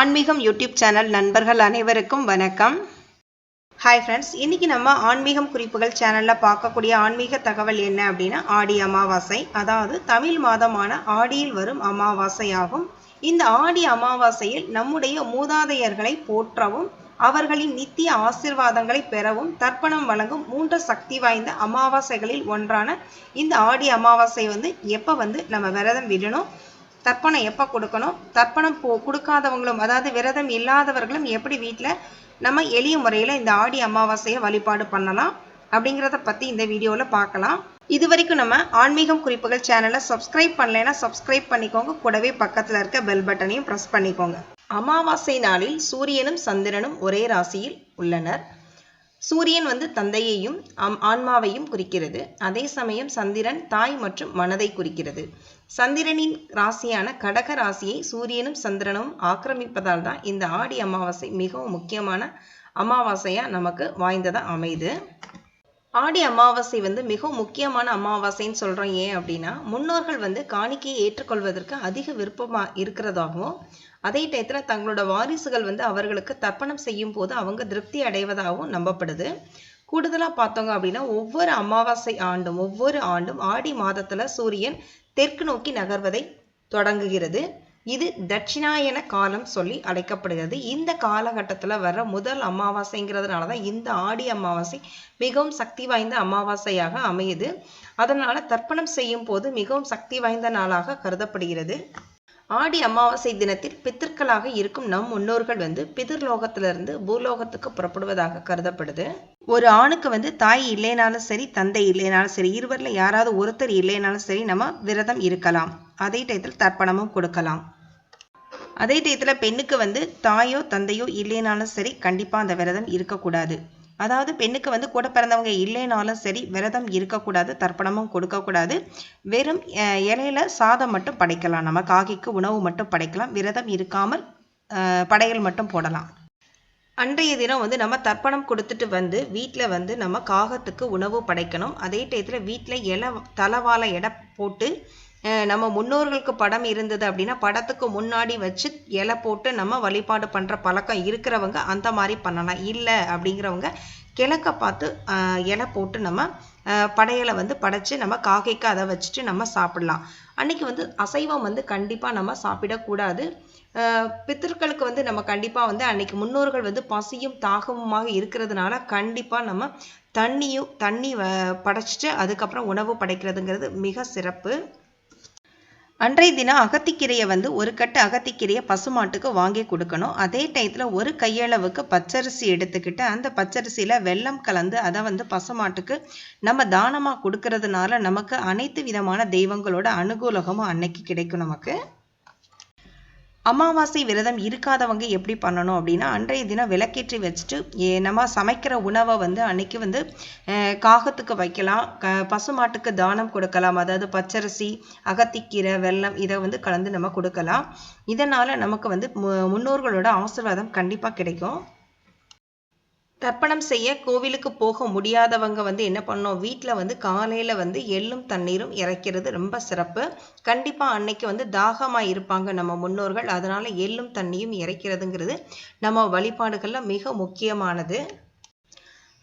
ஆன்மீகம் YouTube channel நண்பர்கள் அனைவருக்கும் வணக்கம். ஹாய் ஃப்ரெண்ட்ஸ் இன்றைக்கி நம்ம ஆன்மீகம் குறிப்புகள் சேனலில் பார்க்கக்கூடிய ஆன்மீக தகவல் என்ன அப்படின்னா ஆடி அமாவாசை அதாவது தமிழ் மாதமான ஆடியில் வரும் அமாவாசை ஆகும். இந்த ஆடி அமாவாசையில் நம்முடைய மூதாதையர்களை போற்றவும் அவர்களின் நித்திய ஆசிர்வாதங்களை பெறவும் தர்ப்பணம் வழங்கும் மூன்று சக்தி வாய்ந்த அமாவாசைகளில் ஒன்றான இந்த ஆடி அமாவாசை வந்து எப்போ வந்து நம்ம விரதம் விடணும்? தர்ப்பணம் எப்போ கொடுக்கணும்? தர்ப்பணம் போ கொடுக்காதவங்களும் அதாவது விரதம் இல்லாதவர்களும் எப்படி வீட்டில் நம்ம எளிய முறையில் இந்த ஆடி அமாவாசையை வழிபாடு பண்ணலாம் அப்படிங்கிறத பற்றி இந்த வீடியோவில் பார்க்கலாம். இது வரைக்கும் நம்ம ஆன்மீகம் குறிப்புகள் சேனலை சப்ஸ்கிரைப் பண்ணலைன்னா சப்ஸ்கிரைப் பண்ணிக்கோங்க. கூடவே பக்கத்தில் இருக்க பெல் பட்டனையும் ப்ரெஸ் பண்ணிக்கோங்க. அமாவாசை நாளில் சூரியனும் சந்திரனும் ஒரே ராசியில் உள்ளனர். சூரியன் வந்து தந்தையையும் ஆன்மாவையும் குறிக்கிறது. அதே சமயம் சந்திரன் தாய் மற்றும் மனதை குறிக்கிறது. சந்திரனின் ராசியான கடக ராசியை சூரியனும் சந்திரனும் ஆக்கிரமிப்பதால் தான் இந்த ஆடி அமாவாசை மிகவும் முக்கியமான அமாவாசையா நமக்கு வாய்ந்ததா அமையுது. ஆடி அமாவாசை வந்து மிகவும் முக்கியமான அமாவாசைன்னு சொல்கிறோம் ஏன் அப்படின்னா முன்னோர்கள் வந்து காணிக்கையை ஏற்றுக்கொள்வதற்கு அதிக விருப்பமா இருக்கிறதாகவும் அதே டயத்தில் தங்களோட வாரிசுகள் வந்து அவர்களுக்கு தர்ப்பணம் செய்யும் போது அவங்க திருப்தி அடைவதாகவும் நம்பப்படுது. கூடுதலாக பார்த்தோங்க அப்படின்னா ஒவ்வொரு அமாவாசை ஆண்டும் ஒவ்வொரு ஆண்டும் ஆடி மாதத்தில் சூரியன் தெற்கு நோக்கி நகர்வதை தொடங்குகிறது. இது தட்சிணாயன காலம் சொல்லி அழைக்கப்படுகிறது. இந்த காலகட்டத்தில் வர்ற முதல் அமாவாசைங்கிறதுனால தான் இந்த ஆடி அமாவாசை மிகவும் சக்தி வாய்ந்த அமாவாசையாக அமையுது. அதனால் தர்ப்பணம் செய்யும் போது மிகவும் சக்தி வாய்ந்த நாளாக கருதப்படுகிறது. ஆடி அமாவாசை தினத்தில் பித்தர்களாக இருக்கும் நம் முன்னோர்கள் வந்து பிதிர்லோகத்திலிருந்து பூலோகத்துக்கு புறப்படுவதாக கருதப்படுது. ஒரு ஆணுக்கு வந்து தாய் இல்லைனாலும் சரி தந்தை இல்லைனாலும் சரி இருவரில் யாராவது ஒருத்தர் இல்லைனாலும் சரி நம்ம விரதம் இருக்கலாம். அதே டயத்தில் தர்ப்பணமும் கொடுக்கலாம். அதே டயத்தில் பெண்ணுக்கு வந்து தாயோ தந்தையோ இல்லைனாலும் சரி கண்டிப்பாக அந்த விரதம் இருக்கக்கூடாது. அதாவது பெண்ணுக்கு வந்து கூட பிறந்தவங்க இல்லைனாலும் சரி விரதம் இருக்கக்கூடாது தர்ப்பணமும் கொடுக்கக்கூடாது. வெறும் இலையில சாதம் மட்டும் படைக்கலாம். நம்ம காகிக்கு உணவு மட்டும் படைக்கலாம். விரதம் இருக்காமல் படையல் மட்டும் போடலாம். அன்றைய தினம் வந்து நம்ம தர்ப்பணம் கொடுத்துட்டு வந்து வீட்டில் வந்து நம்ம காகத்துக்கு உணவு படைக்கணும். அதே டயத்தில் வீட்டில் இலை தலவாழை எடை போட்டு நம்ம முன்னோர்களுக்கு படம் இருந்தது அப்படின்னா படத்துக்கு முன்னாடி வச்சு இலை போட்டு நம்ம வழிபாடு பண்ணுற பழக்கம் இருக்கிறவங்க அந்த மாதிரி பண்ணலாம். இல்லை அப்படிங்கிறவங்க கிழக்க பார்த்து இலை போட்டு நம்ம படையலை வந்து படைச்சு நம்ம காக்கைக்கு அதை வச்சுட்டு நம்ம சாப்பிடலாம். அன்னைக்கு வந்து அசைவம் வந்து கண்டிப்பாக நம்ம சாப்பிடக்கூடாது. பித்தர்களுக்கு வந்து நம்ம கண்டிப்பாக வந்து அன்னைக்கு முன்னோர்கள் வந்து பசியும் தாகமுமாக இருக்கிறதுனால கண்டிப்பாக நம்ம தண்ணியும் தண்ணி வ- படைச்சிட்டு அதுக்கப்புறம் உணவு படைக்கிறதுங்கிறது மிக சிறப்பு. அன்றைய தினம் அகத்திக்கீரையை வந்து ஒரு கட்டு அகத்திக்கீரையை பசுமாட்டுக்கு வாங்கி கொடுக்கணும். அதே டயத்தில் ஒரு கையளவுக்கு பச்சரிசி எடுத்துக்கிட்டு அந்த பச்சரிசியில் வெல்லம் கலந்து அதை வந்து பசுமாட்டுக்கு நம்ம தானமாக கொடுக்கறதுனால நமக்கு அனைத்து விதமான தெய்வங்களோட அனுகூலகமும் அன்னைக்கு கிடைக்கும் நமக்கு. அமாவாசை விரதம் இருக்காதவங்க எப்படி பண்ணணும் அப்படின்னா அன்றைய தினம் விளக்கேற்றி வச்சுட்டு ஏ- நம்ம சமைக்கிற உணவை வந்து அன்னைக்கு வந்து காகத்துக்கு வைக்கலாம் க பசுமாட்டுக்கு தானம் கொடுக்கலாம் அதாவது பச்சரிசி அகத்திக்கீரை வெல்லம் இதை வந்து கலந்து நம்ம கொடுக்கலாம். இதனால் நமக்கு வந்து மு- முன்னோர்களோட ஆசீர்வாதம் கண்டிப்பாக கிடைக்கும். தர்ப்பணம் செய்ய கோவிலுக்கு போக முடியாதவங்க வந்து என்ன பண்ணோம் வீட்டில் வந்து காலையில் வந்து எள்ளும் தண்ணீரும் இறைக்கிறது ரொம்ப சிறப்பு. கண்டிப்பாக அன்னைக்கு வந்து தாகமாக இருப்பாங்க நம்ம முன்னோர்கள். அதனால் எள்ளும் தண்ணியும் இறைக்கிறதுங்கிறது நம்ம வழிபாடுகளில் மிக முக்கியமானது.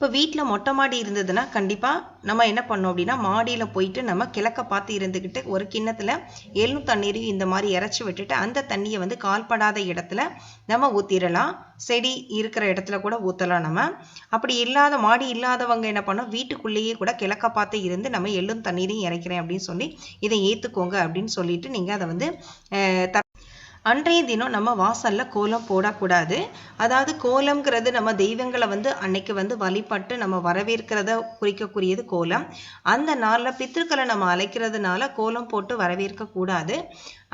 இப்போ வீட்டில் மொட்டை மாடி இருந்ததுன்னா கண்டிப்பாக நம்ம என்ன பண்ணோம் அப்படின்னா மாடியில் போயிட்டு நம்ம கிழக்க பார்த்து இருந்துக்கிட்டு ஒரு கிண்ணத்தில் எள்ளும் தண்ணீரையும் இந்த மாதிரி இறச்சி விட்டுட்டு அந்த தண்ணியை வந்து கால்படாத இடத்துல நம்ம ஊற்றிடலாம் செடி இருக்கிற இடத்துல கூட ஊற்றலாம் நம்ம. அப்படி இல்லாத மாடி இல்லாதவங்க என்ன பண்ணோம் வீட்டுக்குள்ளேயே கூட கிழக்க பார்த்து இருந்து நம்ம எள்ளும் தண்ணீரையும் இறைக்கிறேன் அப்படின்னு சொல்லி இதை ஏற்றுக்கோங்க அப்படின்னு சொல்லிட்டு நீங்கள் அதை வந்து த- அன்றைய தினம் நம்ம வாசல்ல கோலம் போடக்கூடாது. அதாவது கோலம்ங்கிறது நம்ம தெய்வங்களை வந்து அன்னைக்கு வந்து வழிபட்டு நம்ம வரவேற்கிறத குறிக்கக்கூடியது கோலம். அந்த நாள்ல பித்திருக்களை நம்ம அழைக்கிறதுனால கோலம் போட்டு வரவேற்க கூடாது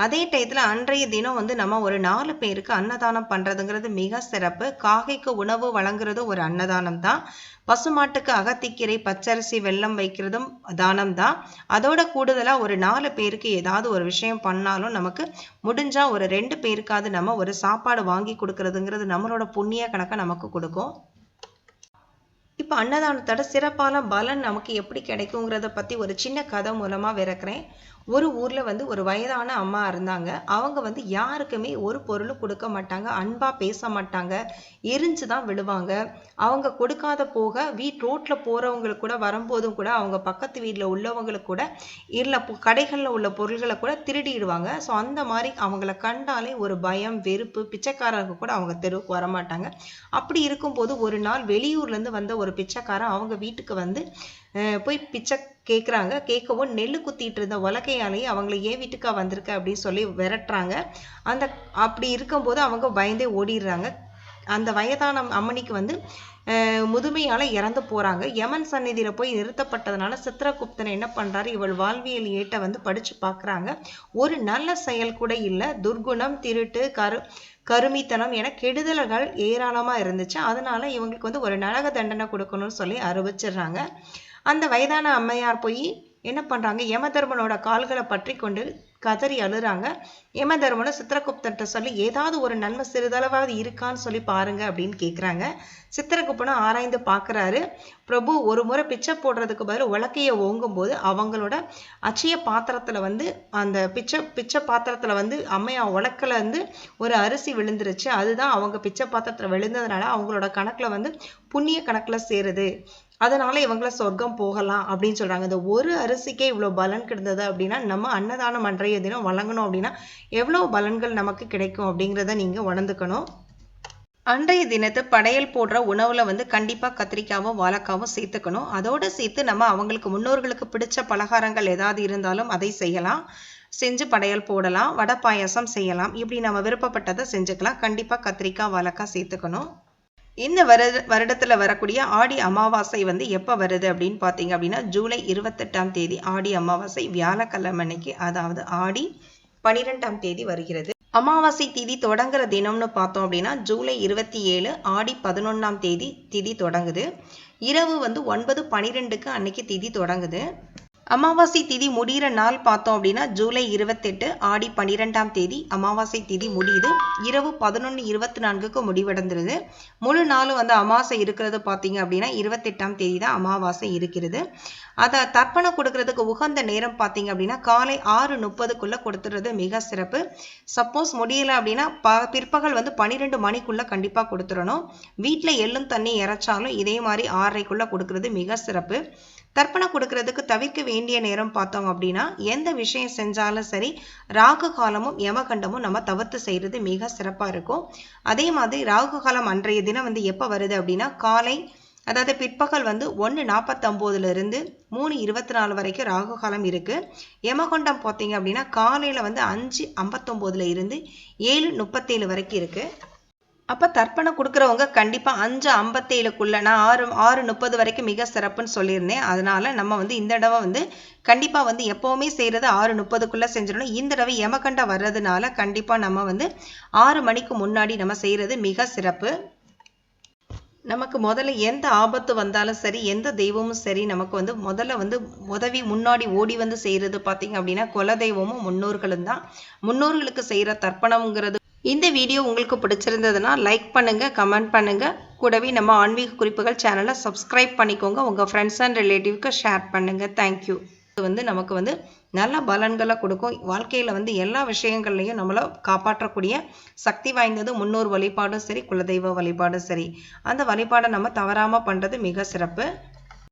அதே டயத்தில் அன்றைய தினம் வந்து நம்ம ஒரு நாலு பேருக்கு அன்னதானம் பண்ணுறதுங்கிறது மிக சிறப்பு. காகைக்கு உணவு வழங்குறது ஒரு அன்னதானம் தான். பசுமாட்டுக்கு அகத்திக்கீரை பச்சரிசி வெல்லம் வைக்கிறதும் தானம் தான். அதோட கூடுதலாக ஒரு நாலு பேருக்கு ஏதாவது ஒரு விஷயம் பண்ணாலும் நமக்கு முடிஞ்சால் ஒரு ரெண்டு பேருக்காவது நம்ம ஒரு சாப்பாடு வாங்கி கொடுக்கறதுங்கிறது நம்மளோட புண்ணிய கணக்கை நமக்கு கொடுக்கும். இப்போ அன்னதானத்தோட சிறப்பான பலன் நமக்கு எப்படி கிடைக்குங்கிறத பற்றி ஒரு சின்ன கதை மூலமாக விறக்கிறேன் ஒரு ஊரில் வந்து ஒரு வயதான அம்மா இருந்தாங்க. அவங்க வந்து யாருக்குமே ஒரு பொருளும் கொடுக்க மாட்டாங்க. அன்பாக பேச மாட்டாங்க. எரிஞ்சு தான் விழுவாங்க. அவங்க கொடுக்காத போக வீட் ரோட்டில் போகிறவங்களுக்கு கூட வரும்போதும் கூட அவங்க பக்கத்து வீட்டில் உள்ளவங்களுக்கு கூட இல்லை கடைகளில் உள்ள பொருள்களை கூட திருடிடுவாங்க. ஸோ அந்த மாதிரி அவங்கள கண்டாலே ஒரு பயம் வெறுப்பு பிச்சைக்காரருக்கு கூட அவங்க தெருவுக்கு வரமாட்டாங்க அப்படி இருக்கும்போது ஒரு நாள் வெளியூர்லேருந்து வந்த ஒரு பிச்சைக்காரன் அவங்க வீட்டுக்கு வந்து போய் பிச்சை கேட்குறாங்க கேட்கவும் நெல் குத்திட்டு இருந்த உலக்கையாலேயே அவங்கள ஏன் வீட்டுக்கா வந்திருக்க? அப்படின்னு சொல்லி விரட்டுறாங்க. அந்த அப்படி இருக்கும்போது அவங்க பயந்தே ஓடிடுறாங்க. அந்த வயதான அம்மனிக்கு வந்து முதுமையால் இறந்து போகிறாங்க யமன் சந்நிதியில் போய் நிறுத்தப்பட்டதுனால சித்திரகுப்தன் என்ன பண்ணுறாரு இவள் வாழ்வியல் ஏட்டை வந்து படித்து பார்க்குறாங்க ஒரு நல்ல செயல் கூட இல்லை. துர்குணம் திருட்டு கரு கருமித்தனம் என கெடுதல்கள் ஏராளமாக இருந்துச்சு. அதனால இவங்களுக்கு வந்து ஒரு நரக தண்டனை கொடுக்கணும்னு சொல்லி அறிவிச்சிடுறாங்க. அந்த வயதான அம்மையார் போய் என்ன பண்ணுறாங்க யமதர்மனோட கால்களை பற்றி கொண்டு கதறி அழுறாங்க. யமதர்மனை சித்திரகுப்தன்ட்ட சொல்லி ஏதாவது ஒரு நன்மை சிறிதளவாவது இருக்கான்னு சொல்லி பாருங்க அப்படின்னு கேட்குறாங்க சித்திரகுப்தனும் ஆராய்ந்து பார்க்குறாரு பிரபு ஒரு முறை பிச்சை போடுறதுக்கு பதில் உலக்கையை ஓங்கும்போது அவங்களோட அச்சய பாத்திரத்தில் வந்து அந்த பிச்சை பிச்சை பாத்திரத்தில் வந்து அம்மையா உலக்கில் வந்து ஒரு அரிசி விழுந்துருச்சு. அதுதான் அவங்க பிச்சை பாத்திரத்தில் விழுந்ததுனால அவங்களோட கணக்கில் வந்து புண்ணிய கணக்கில் சேருது. அதனால இவங்கள சொர்க்கம் போகலாம் அப்படின்னு சொல்றாங்க. இந்த ஒரு அரிசிக்கே இவ்வளோ பலன் கிடந்தது அப்படின்னா நம்ம அன்னதானம் அன்றைய தினம் வழங்கணும் அப்படின்னா எவ்வளோ பலன்கள் நமக்கு கிடைக்கும் அப்படிங்கிறத நீங்க உணர்ந்துக்கணும். அன்றைய தினத்து படையல் போடுற உணவுல வந்து கண்டிப்பா கத்திரிக்காவும் வாழைக்காவும் சேர்த்துக்கணும். அதோட சேர்த்து நம்ம அவங்களுக்கு முன்னோர்களுக்கு பிடிச்ச பலகாரங்கள் ஏதாவது இருந்தாலும் அதை செய்யலாம். செஞ்சு படையல் போடலாம். வடை பாயசம் செய்யலாம். இப்படி நம்ம விருப்பப்பட்டதை செஞ்சுக்கலாம். கண்டிப்பாக கத்திரிக்காய் வாழைக்காய் சேர்த்துக்கணும். இந்த வருட வருடத்தில் வரக்கூடிய ஆடி அமாவாசை வந்து எப்போ வருது அப்படின்னு பார்த்தீங்க அப்படின்னா ஜூலை இருபத்தெட்டாம் தேதி ஆடி அமாவாசை வியாழக்கிழமை அன்னைக்கு அதாவது ஆடி பனிரெண்டாம் தேதி வருகிறது. அமாவாசை திதி தொடங்குற தினம்னு பார்த்தோம் அப்படின்னா ஜூலை இருபத்தி ஏழு ஆடி பதினொன்றாம் தேதி திதி தொடங்குது. இரவு வந்து ஒன்பது பனிரெண்டுக்கு அன்னைக்கு திதி தொடங்குது. அமாவாசை திதி முடிகிற நாள் பார்த்தோம் அப்படின்னா ஜூலை இருபத்தெட்டு ஆடி பன்னிரெண்டாம் தேதி அமாவாசை திதி முடியுது. இரவு பதினொன்று இருபத்தி நான்குக்கு முடிவடைந்துருது. முழு நாளும் வந்து அமாவாசை இருக்கிறது பார்த்தீங்க அப்படின்னா இருபத்தெட்டாம் தேதி தான் அமாவாசை இருக்கிறது. அதை தர்ப்பணம் கொடுக்கறதுக்கு உகந்த நேரம் பார்த்தீங்க அப்படின்னா காலை ஆறு முப்பதுக்குள்ளே கொடுத்துறது மிக சிறப்பு. சப்போஸ் முடியல அப்படின்னா ப பிற்பகல் வந்து பன்னிரெண்டு மணிக்குள்ளே கண்டிப்பாக கொடுத்துடணும். வீட்டில் எள்ளும் தண்ணி இறைச்சாலும் இதே மாதிரி ஆறரைக்குள்ளே கொடுக்கறது மிக சிறப்பு. தர்ப்பணம் கொடுக்கறதுக்கு தவிர்க்க வேண்டிய நேரம் பார்த்தோம் அப்படின்னா எந்த விஷயம் செஞ்சாலும் சரி ராகு காலமும் யமகண்டமும் நம்ம தவிர்த்து செய்கிறது மிக சிறப்பாக இருக்கும். அதே மாதிரி ராகு காலம் அன்றைய தினம் வந்து எப்போ வருது அப்படின்னா காலை அதாவது பிற்பகல் வந்து ஒன்று நாற்பத்தொம்போதுலேருந்து மூணு இருபத்தி நாலு வரைக்கும் ராகு காலம் இருக்குது யமகொண்டம் பார்த்தீங்க அப்படின்னா காலையில் வந்து அஞ்சு ஐம்பத்தொம்போதுல இருந்து ஏழு முப்பத்தேழு வரைக்கும் இருக்குது அப்போ தர்ப்பணம் கொடுக்குறவங்க கண்டிப்பாக அஞ்சு ஐம்பத்தேழுக்குள்ள நான் ஆறு ஆறு முப்பது வரைக்கும் மிக சிறப்புன்னு சொல்லியிருந்தேன். அதனால் நம்ம வந்து இந்த தடவை வந்து கண்டிப்பாக வந்து எப்போவுமே செய்கிறது ஆறு முப்பதுக்குள்ளே செஞ்சிடணும். இந்த தடவை யமகண்டம் வர்றதுனால கண்டிப்பாக நம்ம வந்து ஆறு மணிக்கு முன்னாடி நம்ம செய்கிறது மிக சிறப்பு. நமக்கு முதல்ல எந்த ஆபத்து வந்தாலும் சரி எந்த தெய்வமும் சரி நமக்கு வந்து முதல்ல வந்து உதவி முன்னாடி ஓடி வந்து செய்கிறது பார்த்திங்க அப்படின்னா குல தெய்வமும் முன்னோர்களும் தான். முன்னோர்களுக்கு செய்கிற தர்ப்பணம்ங்கிறது இந்த வீடியோ உங்களுக்கு பிடிச்சிருந்ததுன்னா லைக் பண்ணுங்கள் கமெண்ட் பண்ணுங்கள் கூடவே நம்ம ஆன்மீக குறிப்புகள் சேனலை சப்ஸ்கிரைப் பண்ணிக்கோங்க. உங்கள் ஃப்ரெண்ட்ஸ் அண்ட் ரிலேட்டிவ்க்கு ஷேர் பண்ணுங்கள் தேங்க்யூ இது வந்து நமக்கு வந்து நல்ல பலன்களை கொடுக்கும். வாழ்க்கையில் வந்து எல்லா விஷயங்கள்லையும் நம்மளை காப்பாற்றக்கூடிய சக்தி வாய்ந்தது முன்னோர் வழிபாடும் சரி குலதெய்வ வழிபாடும் சரி. அந்த வழிபாடை நம்ம தவறாமல் பண்ணுறது மிக சிறப்பு.